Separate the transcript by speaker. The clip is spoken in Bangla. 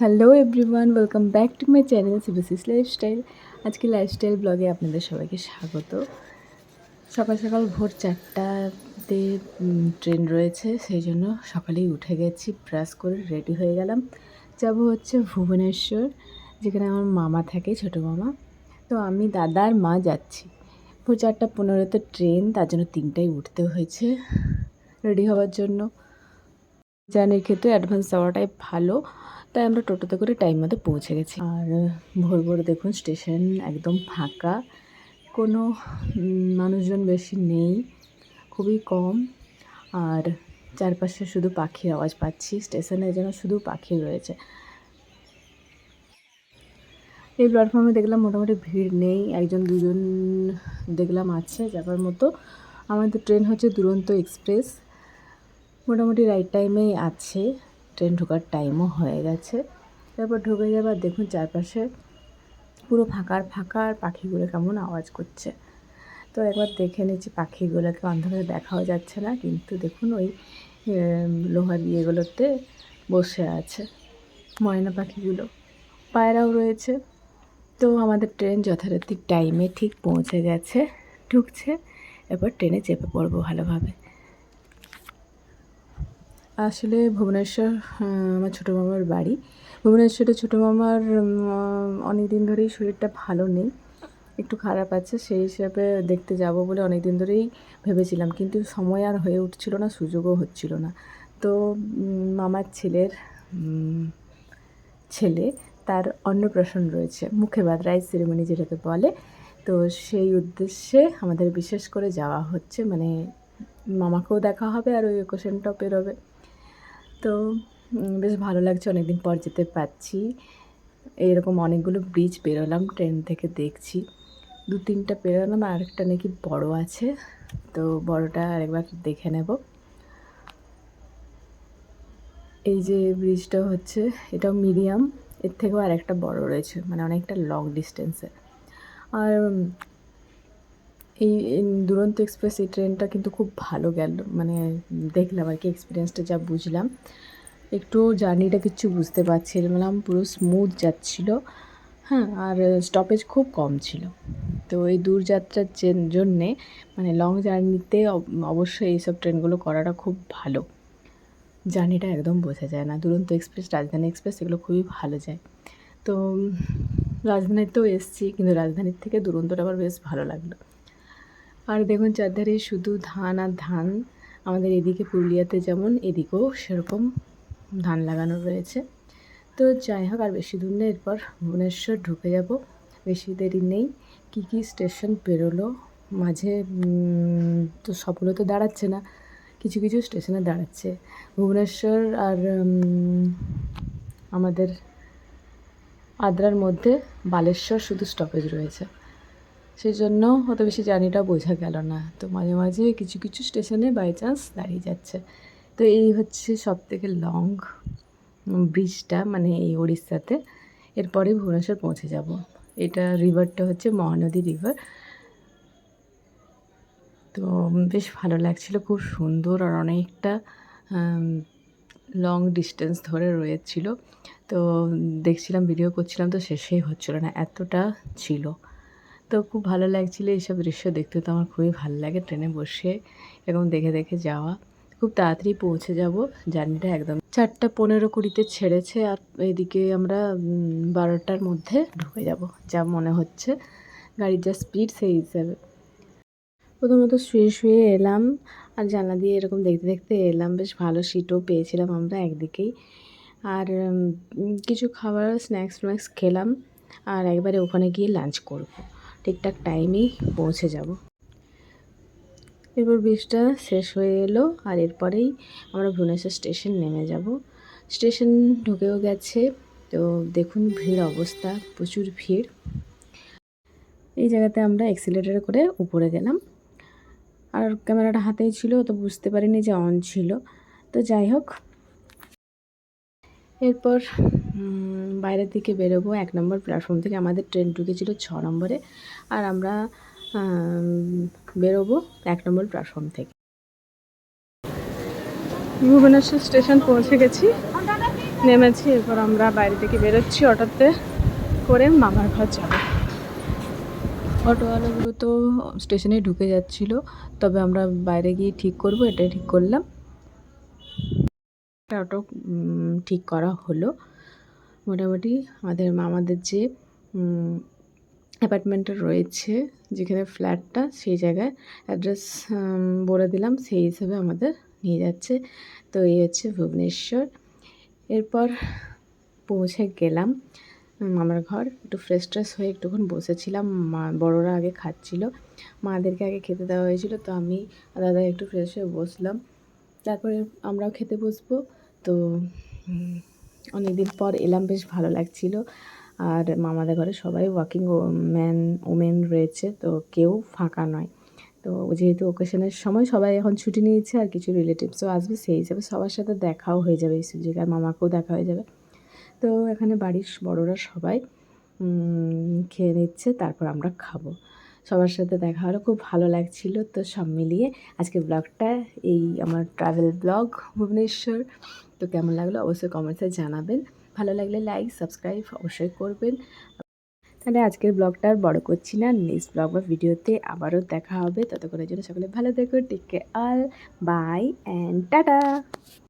Speaker 1: Hello everyone welcome back to my channel সিবিসিস lifestyle আজকে লাইফস্টাইল ব্লগে আপনাদের সবাইকে স্বাগত। সকাল সকাল ভোর চারটাতে ট্রেন রয়েছে, সেই জন্য সকালেই উঠে গেছি ব্রাশ করে রেডি হয়ে গেলাম। যাব হচ্ছে ভুবনেশ্বর, যেখানে আমার মামা থাকে, ছোটো মামা। তো আমি দাদার মা যাচ্ছি। ভোর চারটা পনেরোতে ট্রেন তার জন্য তিনটায় উঠতে হয়েছে রেডি হওয়ার জন্য। জার্নির ক্ষেত্রে অ্যাডভান্স যাওয়াটাই ভালো। তাই আমরা টোটোতে করে টাইম মতো পৌঁছে গেছি। আর ভোর ভোর দেখুন স্টেশন একদম ফাঁকা। কোনো মানুষজন বেশি নেই, খুবই কম। আর চারপাশে শুধু পাখির আওয়াজ পাচ্ছি। স্টেশনে যেন শুধু পাখি রয়েছে। এই প্ল্যাটফর্মে দেখলাম মোটামুটি ভিড় নেই। একজন, দুজন দেখলাম আছে যাবার মতো। আমাদের ট্রেন হচ্ছে দুরন্ত এক্সপ্রেস মোটামুটি রাইট টাইমেই আছে। ট্রেন ঢোকার টাইমও হয়ে গেছে। তারপর ঢুকে যাবার দেখুন চারপাশে পুরো ফাঁকার ফাঁকা আর পাখিগুলো কেমন আওয়াজ করছে। তো একবার দেখে নিচ্ছি পাখিগুলোকে, অন্ধকারে দেখাও যাচ্ছে না, কিন্তু দেখুন ওই লোহার ইয়েগুলোতে বসে আছে ময়না পাখিগুলো। পায়রাও রয়েছে। তো আমাদের ট্রেন যথারীতি টাইমে ঠিক পৌঁছে গেছে, ঢুকছে। এরপর ট্রেনে চেপে পড়ব ভালোভাবে। আসলে ভুবনেশ্বর আমার ছোটো মামার বাড়ি। ভুবনেশ্বরে ছোটো মামার অনেক দিন ধরেই শরীরটা ভালো নেই। একটু খারাপ আছে, সেই হিসাবে দেখতে যাব বলে অনেক দিন ধরেই ভেবেছিলাম। কিন্তু সময় আর হয়ে উঠছিল না, সুযোগও হচ্ছিল না। তো মামার ছেলের ছেলে, তার অন্নপ্রাশন রয়েছে। মুখে বাদ রাইস সেরেমনি যেটাকে বলে। তো সেই উদ্দেশ্যে আমাদের বিশেষ করে যাওয়া হচ্ছে। মানে মামাকেও দেখা হবে আর ওই ওকেশনটাও পেরোবে তো বেশ ভালো লাগছে অনেকদিন পর যেতে পারছি। এরকম অনেকগুলো ব্রিজ পেরোলাম ট্রেন থেকে দেখছি। দু তিনটা পেরোলাম, আর একটা নাকি বড় আছে। তো, বড়টা আরেকবার দেখে নেব। এই যে ব্রিজটা হচ্ছে, এটাও মিডিয়াম এর থেকেও আর একটা বড় রয়েছে মানে অনেকটা লং ডিস্টেন্সে আর এই দুরন্ত এক্সপ্রেস এই ট্রেনটা কিন্তু খুব ভালো গেল। মানে দেখলাম আর কি এক্সপিরিয়েন্সটা যা বুঝলাম। একটু জার্নিটা কিচ্ছু বুঝতে পারছিলাম, পুরো স্মুথ যাচ্ছিল। হ্যাঁ আর স্টপেজ খুব কম ছিল। তো এই দূরযাত্রার জন্যে মানে লং জার্নিতে অবশ্যই এইসব ট্রেনগুলো করাটা খুব ভালো। জার্নিটা একদম বোঝা যায় না। দুরন্ত এক্সপ্রেস রাজধানী এক্সপ্রেস এগুলো খুবই ভালো যায়। তো রাজধানীতেও এসছি, কিন্তু রাজধানীর থেকে দুরন্তটা আবার বেশ ভালো লাগল। আর দেখুন চারধারে শুধু ধান আর ধান। আমাদের এদিকে পুরুলিয়াতে যেমন, এদিকেও সেরকম ধান লাগানো রয়েছে। তো যাই হোক, আর বেশি দূর নেই এরপর ভুবনেশ্বর ঢুকে যাব। বেশি দেরি নেই। কী কী স্টেশন পেরোলো? মাঝে তো সবগুলো তো দাঁড়াচ্ছে না। কিছু কিছু স্টেশনে দাঁড়াচ্ছে। ভুবনেশ্বর আর আমাদের আদ্রার মধ্যে বালেশ্বর শুধু স্টপেজ রয়েছে। সেই জন্য অত বেশি জার্নিটা বোঝা গেল না। তো মাঝে মাঝে কিছু কিছু স্টেশনে বাই চান্স দাঁড়িয়ে যাচ্ছে। তো এই হচ্ছে সব থেকে লং ব্রিজটা মানে এই উড়িষ্যাতে এরপরে ভুবনেশ্বর পৌঁছে যাব। এটা রিভারটা হচ্ছে মহানদী রিভার তো বেশ ভালো লাগছিল, খুব সুন্দর আর অনেকটা লং ডিস্টেন্স ধরে রয়েছিল। তো দেখছিলাম ভিডিও করছিলাম, তো শেষেই হচ্ছিল না, এতটা ছিল। তো খুব ভালো লাগছিল এইসব দৃশ্য দেখতে। তো আমার খুবই ভালো লাগে ট্রেনে বসে এরকম দেখে দেখে যাওয়া। খুব তাড়াতাড়ি পৌঁছে যাব। জার্নিটা একদম চারটা পনেরো কুড়িতে ছেড়েছে আর এদিকে আমরা বারোটার মধ্যে ঢুকে যাব, যা মনে হচ্ছে গাড়ির যা স্পিড সেই হিসাবে। প্রথমত শুয়ে শুয়ে এলাম আর জানলা দিয়ে এরকম দেখতে দেখতে এলাম। বেশ ভালো সিটও পেয়েছিলাম আমরা একদিকেই। আর কিছু খাবার স্ন্যাক্স ফ্ন্যাক্স খেলাম আর একবারে ওখানে গিয়ে লাঞ্চ করব। ঠিকঠাক টাইমেই পৌঁছে যাব। এরপর ব্রিজটা শেষ হয়ে এলো আর এরপরেই আমরা ভুবনেশ্বর স্টেশন নেমে যাব। স্টেশন ঢুকেও গেছে, তো দেখুন ভিড় অবস্থা, প্রচুর ভিড়। এই জায়গাতে আমরা এক্সিলেটারে করে উপরে গেলাম। আর ক্যামেরাটা হাতেই ছিল তো বুঝতে পারিনি যে অন ছিল। তো যাই হোক, এরপর বাইরের দিকে বেরোবো, এক নম্বর প্ল্যাটফর্ম থেকে আমাদের ট্রেন ঢুকেছিল ছ নম্বরে। আর আমরা বেরোবো এক নম্বর প্ল্যাটফর্ম থেকে। ভুবনেশ্বর স্টেশন পৌঁছে গেছি।
Speaker 2: নেমেছি, এরপর আমরা বাইরে থেকে বেরোচ্ছি অটোতে করে মামার ঘর যাব।
Speaker 1: অটোওয়ালাগুলো তো স্টেশনে ঢুকে যাচ্ছিল, তবে আমরা বাইরে গিয়ে ঠিক করব, এটাই ঠিক করলাম। একটা অটো ঠিক করা হলো। মোটামুটি আমাদের মামাদের যে অ্যাপার্টমেন্টটা রয়েছে, যেখানে ফ্ল্যাটটা, সেই জায়গায় অ্যাড্রেস বলে দিলাম, সেই হিসেবে আমাদের নিয়ে যাচ্ছে। তো এই হচ্ছে ভুবনেশ্বর। এরপর পৌঁছে গেলাম মামার ঘর। একটু ফ্রেশ ট্রেশ হয়ে একটুক্ষণ বসেছিলাম। মা, বড়োরা আগে খাচ্ছিল। মাদেরকে আগে খেতে দেওয়া হয়েছিল, তো আমি দাদা একটু ফ্রেশ হয়ে বসলাম। তারপরে আমরাও খেতে বসবো। তো অনেক দিন পর এলাম, বেশ ভালো লাগছিল। আর মামাদের ঘরে সবাই ওয়ার্কিং ম্যান ওমেন রয়েছে, তো কেউ ফাঁকা নয়। তো যেহেতু ওকেশনের সময় সবাই এখন ছুটি নিয়েছে আর কিছু রিলেটিভসও আসবে, সেই হিসাবে সবার সাথে দেখাও হয়ে যাবে। এই সুযোগে আর মামাকেও দেখা হয়ে যাবে। তো এখানে বাড়ির বড়রা সবাই খেয়ে নিচ্ছে, তারপর আমরা খাব। সবার সাথে দেখা হলো, খুব ভালো লাগছিল। তো সব মিলিয়ে আজকের ব্লগটা, এই আমার ট্রাভেল ব্লগ ভুবনেশ্বর। তো কেমন লাগল অবশ্যই কমেন্টসে জানাবেন। ভালো লাগলে লাইক সাবস্ক্রাইব অবশ্যই করবেন। তাহলে আজকের ব্লগটা আর বড় করছি না। নেক্সট ব্লগ বা ভিডিওতে আবারও দেখা হবে। ততক্ষণের জন্য সকলে ভালো থেকো take care all bye and tata